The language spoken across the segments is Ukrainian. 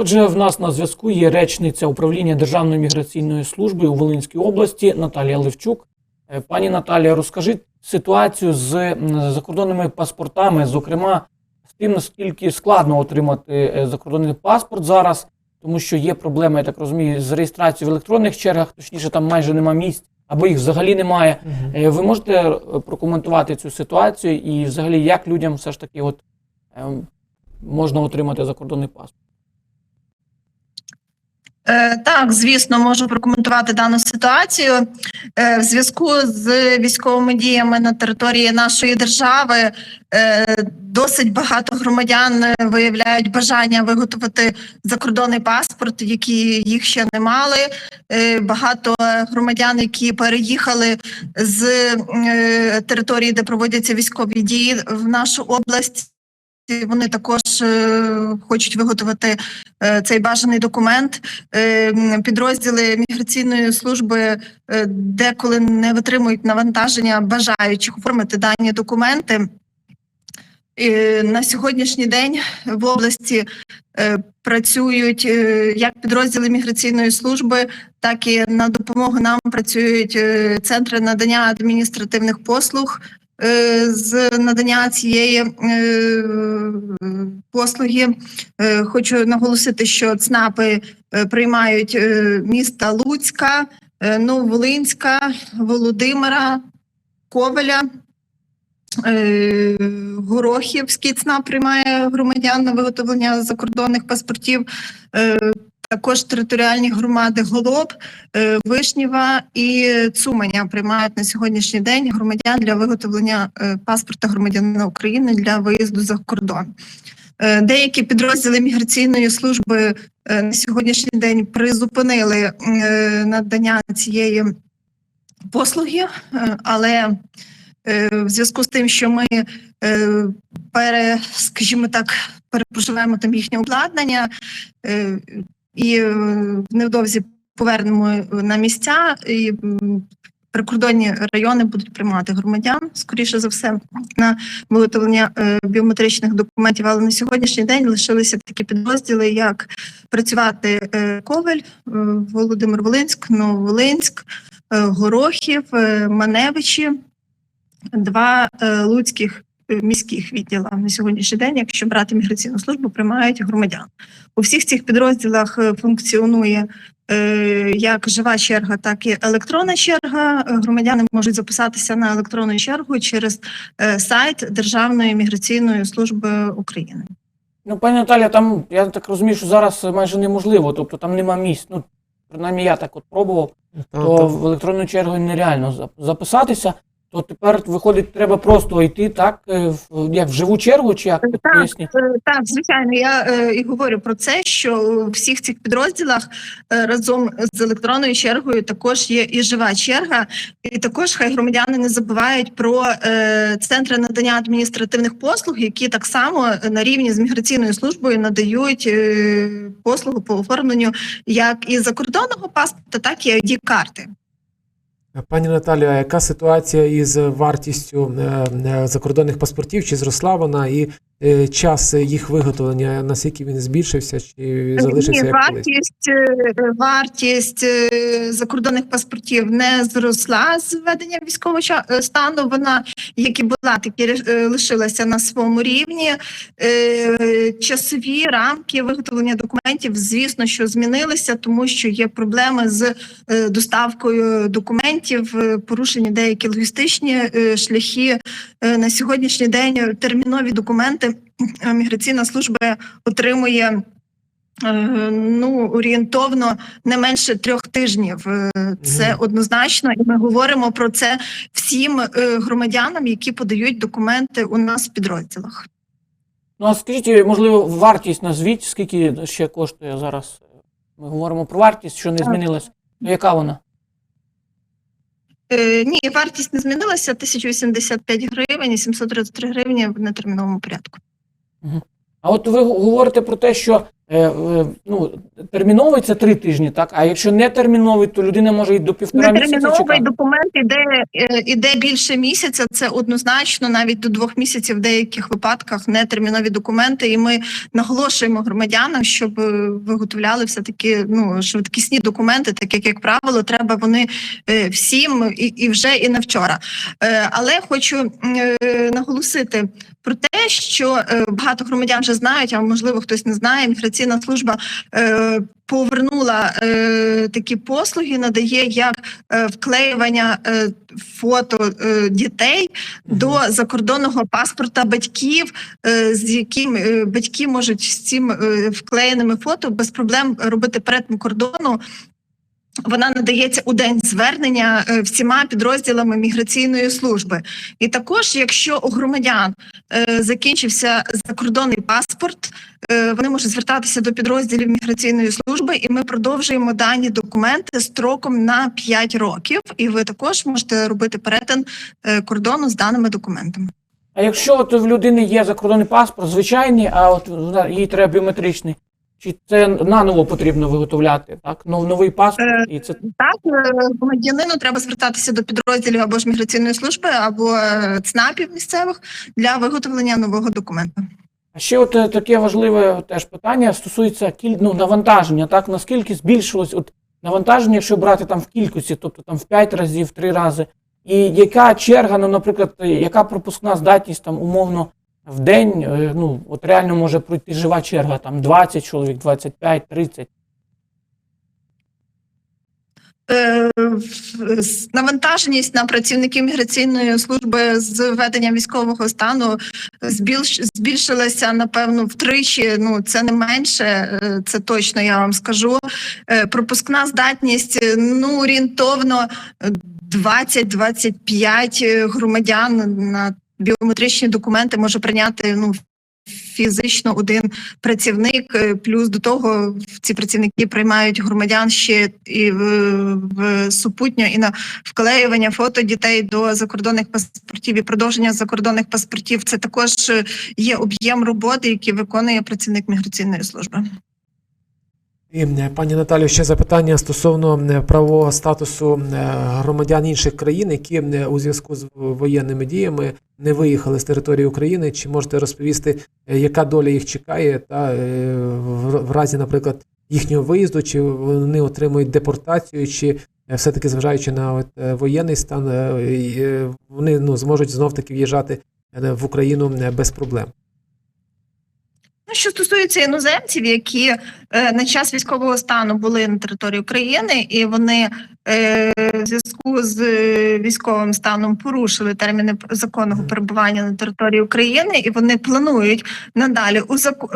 Отже, в нас на зв'язку є речниця управління Державної міграційної служби у Волинській області Наталія Левчук. Е, Пані Наталія, розкажіть ситуацію з закордонними паспортами, зокрема з тим, наскільки складно отримати е, закордонний паспорт зараз, тому що є проблеми, я так розумію, з реєстрацією в електронних чергах, точніше, там майже нема місць, або їх взагалі немає. Е, Ви можете прокоментувати цю ситуацію і взагалі як людям все ж таки от, ем, можна отримати закордонний паспорт? Е, Так, звісно, можу прокоментувати дану ситуацію. Е, В зв'язку з військовими діями на території нашої держави е, досить багато громадян виявляють бажання виготовити закордонний паспорт, які їх ще не мали. Багато громадян, які переїхали з території, де проводяться військові дії в нашу область. Вони також е, хочуть виготовити е, цей бажаний документ. Е, Підрозділи міграційної служби деколи не витримують навантаження бажаючих оформити дані документи. На сьогоднішній день в області працюють як підрозділи міграційної служби, так і на допомогу нам працюють центри надання адміністративних послуг з надання цієї е, послуги. Е, Хочу наголосити, що ЦНАПи е, приймають міста Луцька, Нововолинська, Володимира, Ковеля. Горохівський ЦНАП приймає громадян на виготовлення закордонних паспортів. Також територіальні громади Голоб, е, Вишнєва і Цуманя приймають на сьогоднішній день громадян для виготовлення е, паспорта громадянина України для виїзду за кордон. Е, Деякі підрозділи міграційної служби на сьогоднішній день призупинили надання цієї послуги, але в зв'язку з тим, що ми пере, скажімо так, перепроживаємо там їхнє обладнання і е, невдовзі повернемо на місця і прикордонні райони будуть приймати громадян, скоріше за все, на виготовлення е, біометричних документів. Але на сьогоднішній день лишилися такі підрозділи, як працювати е, Ковель, е, Володимир Волинськ, Нововолинськ, е, Горохів, е, Маневичі, два е, луцьких е, міських відділа на сьогоднішній день, якщо брати міграційну службу, приймають громадян. У всіх цих підрозділах е, функціонує е, як жива черга, так і електронна черга. Громадяни можуть записатися на електронну чергу через е, сайт Державної міграційної служби України. Ну, пані Наталя, там я так розумію, що зараз майже неможливо, тобто там нема місць. Ну, принаймні я так от пробував, то в електронну чергу нереально записатися. То тепер виходить, треба просто йти так, е, як в живу чергу, чи як Так, поясніть? Е, Так, звичайно, я е, і говорю про це, що у всіх цих підрозділах е, разом з електронною чергою також є і жива черга, і також хай громадяни не забувають про е, центри надання адміністративних послуг, які так само на рівні з міграційною службою надають е, послугу по оформленню як і закордонного паспорта, так і id карти. Пані Наталі, а яка ситуація із вартістю е, е, закордонних паспортів? Чи зросла вона і час їх виготовлення, наскільки він збільшився, чи залишився Ні, як вартість, е, вартість е, закордонних паспортів не зросла з введення військового е, стану. Вона, як і була, так і е, лишилася на своєму рівні. Е, Часові рамки виготовлення документів, звісно, що змінилися, тому що є проблеми з е, доставкою документів, е, порушені деякі логістичні е, шляхи. Е, На сьогоднішній день термінові документи е, міграційна служба отримує. Е, Ну, орієнтовно не менше трьох тижнів. Е, Це однозначно, і ми говоримо про це всім громадянам, які подають документи у нас в підрозділах. Ну, а скажіть, можливо, вартість назвіть, скільки ще коштує зараз? Ми говоримо про вартість, що не Так. змінилась. То яка вона? Е, Ні, вартість не змінилася 1085 гривень і 733 гривні в нетерміновому порядку. А от ви говорите про те, що ну, терміновий це три тижні, так? А якщо не терміновий, то людина може і до півтора місяця чекати. документ іде, е, іде більше місяця. Це однозначно, навіть до двох місяців в деяких випадках нетермінові документи. І ми наголошуємо громадянам, щоб е, виготовляли все таки ну швидкісні документи, так як як правило, треба вони е, всім і, і вже і не вчора. Е, Але хочу е, наголосити про те, що е, багато громадян вже знають, а можливо хтось не знає. Міграційна служба е, повернула е, такі послуги, надає як е, вклеювання е, фото е, дітей до закордонного паспорта батьків, е, з яким е, батьки можуть з цим е, вклеєними фото без проблем робити перетин кордону. Вона надається у день звернення е, всіма підрозділами міграційної служби. І також, якщо у громадян е, закінчився закордонний паспорт, е, вони можуть звертатися до підрозділів міграційної служби, і ми продовжуємо дані документи строком на 5 років. І ви також можете робити перетин кордону з даними документами. А якщо от в людини є закордонний паспорт, звичайний, а от їй треба біометричний, чи це наново потрібно виготовляти? Так? Нов- Новий паспорт, Е, і це Так, е, громадянину треба звертатися до підрозділів або ж міграційної служби, або е, ЦНАПів місцевих для виготовлення нового документа. А ще от таке важливе теж питання стосується кіль... ну, навантаження. Так наскільки збільшилось от навантаження, якщо брати там в кількості, тобто там в 5 разів, в 3 рази. І яка черга, ну, наприклад, яка пропускна здатність там умовно в день, е, ну от реально може пройти жива черга, там 20 чоловік, 25, 30. Е, Навантаженість на працівників міграційної служби з введення військового стану збільшилася напевно втричі. Ну це не менше, е, це точно я вам скажу. Е, Пропускна здатність е, ну орієнтовно е, 20-25 громадян на біометричні документи може прийняти ну фізично один працівник. е, Плюс до того ці працівники приймають громадян ще і в, в супутньо і на вклеювання фото дітей до закордонних паспортів і продовження закордонних паспортів. Це також е, є об'єм роботи, який виконує працівник міграційної служби. І, е, пані Наталію, ще запитання стосовно е, правового статусу е, громадян інших країн, які у зв'язку з воєнними діями не виїхали з території України. Чи можете розповісти, яка доля їх чекає, та в разі, наприклад, їхнього виїзду, чи вони отримують депортацію, чи е, все-таки зважаючи на воєнний стан, вони ну, зможуть знов таки в'їжджати в Україну без проблем. Ну, що стосується іноземців, які е, на час військового стану були на території України, і вони в зв'язку з е, військовим станом порушили терміни законного перебування на території України, і вони планують надалі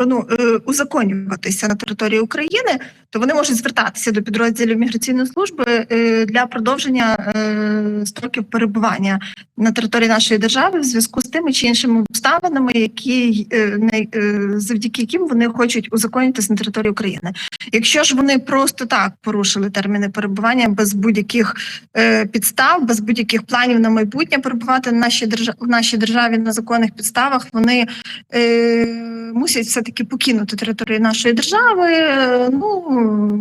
ну, е, узаконюватися на території України, то вони можуть звертатися до підрозділів міграційної служби е, для продовження е, строків перебування на території нашої держави в зв'язку з тими чи іншими обставинами, які е, е, завдяки яким вони хочуть узаконитися на території України. Якщо ж вони просто так порушили терміни перебування без будь-яких е, підстав, без будь-яких планів на майбутнє перебувати на нашій державі в нашій державі на законних підставах, вони е, мусять все таки покинути територію нашої держави. Е, Ну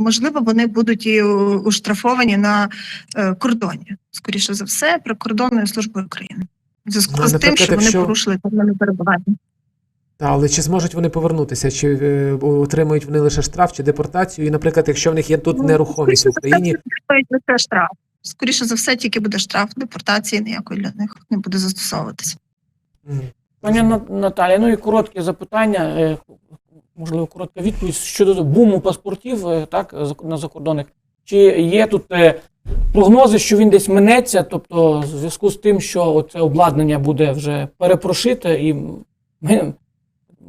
можливо, вони будуть і уштрафовані на е, кордоні, скоріше за все, прикордонною службою України. В зв'язку Ну, з тим, що вони якщо- порушили терміни перебування. Та, але чи зможуть вони повернутися? Чи е, отримують вони лише штраф чи депортацію? І, наприклад, якщо в них є тут Ну, нерухомість в Україні, лише штраф. Скоріше за все, тільки буде штраф, депортації ніякої для них не буде застосовуватися. Пані На- Наталія, ну і коротке запитання, е, можливо, коротка відповідь щодо буму паспортів, е, так, на закордонних. Чи є тут е, прогнози, що він десь минеться, тобто в зв'язку з тим, що це обладнання буде вже перепрошите, і ми-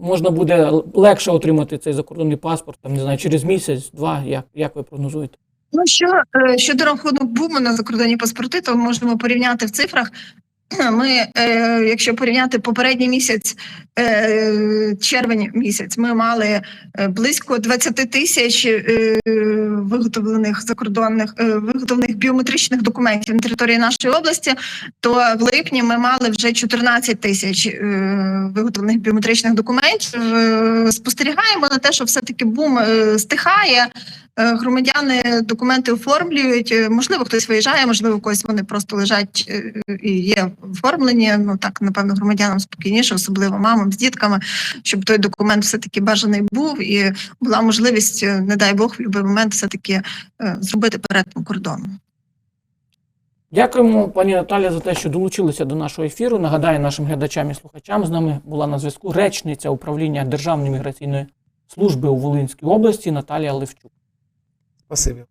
можна буде легше отримати цей закордонний паспорт, там, не знаю, через місяць, два, як, як ви прогнозуєте? Ну що е, щодо рахунок буму на закордонні паспорти, то можемо порівняти в цифрах. Ми, е, якщо порівняти попередній місяць, е, червень місяць, ми мали е, близько 20 тисяч виготовлених закордонних виготовлених біометричних документів на території нашої області. То в липні ми мали вже 14 тисяч виготовлених біометричних документів. Спостерігаємо на те, що все таки бум стихає. Е, Громадяни документи оформлюють. Е, Можливо, хтось виїжджає, можливо, когось вони просто лежать е, і є оформлені. Ну так, напевно, громадянам спокійніше, особливо мамам з дітками, щоб той документ все таки бажаний був і була можливість, не дай Бог, в будь-який момент все таки зробити перетин кордону. Дякуємо, пані Наталі, за те, що долучилися до нашого ефіру. Нагадаю нашим глядачам і слухачам. З нами була на зв'язку речниця управління Державної міграційної служби у Волинській області Наталія Левчук. Спасибі.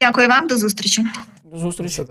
Дякую вам, до зустрічі. До зустрічі.